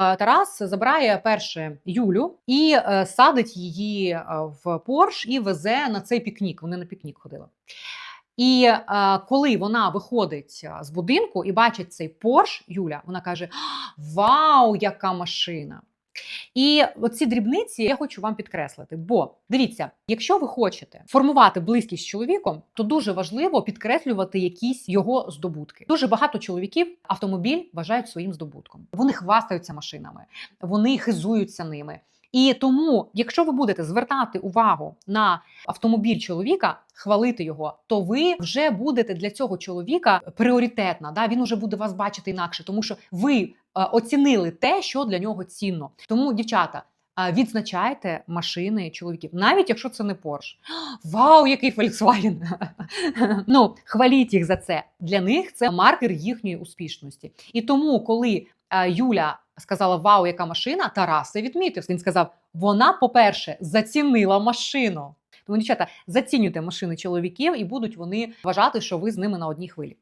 Тарас забирає перше Юлю і е, садить її е, в Порш і везе на цей пікнік. Вони на пікнік ходили. І е, коли вона виходить з будинку і бачить цей Порш, Юля, вона каже: Вау, яка машина! І оці дрібниці я хочу вам підкреслити. Бо дивіться, якщо ви хочете формувати близькість з чоловіком, то дуже важливо підкреслювати якісь його здобутки. Дуже багато чоловіків автомобіль вважають своїм здобутком. Вони хвастаються машинами, вони хизуються ними. І тому, якщо ви будете звертати увагу на автомобіль чоловіка, хвалити його, то ви вже будете для цього чоловіка пріоритетна. Да? Він уже буде вас бачити інакше, тому що ви е, оцінили те, що для нього цінно. Тому, дівчата. Відзначайте машини чоловіків, навіть якщо це не Порш. Вау, який Volkswagen! ну, хваліть їх за це. Для них це маркер їхньої успішності. І тому, коли е, Юля сказала Вау, яка машина, Тарас це відмітив. Він сказав: вона, по-перше, зацінила машину. Тому, дівчата, зацінюйте машини чоловіків, і будуть вони вважати, що ви з ними на одній хвилі.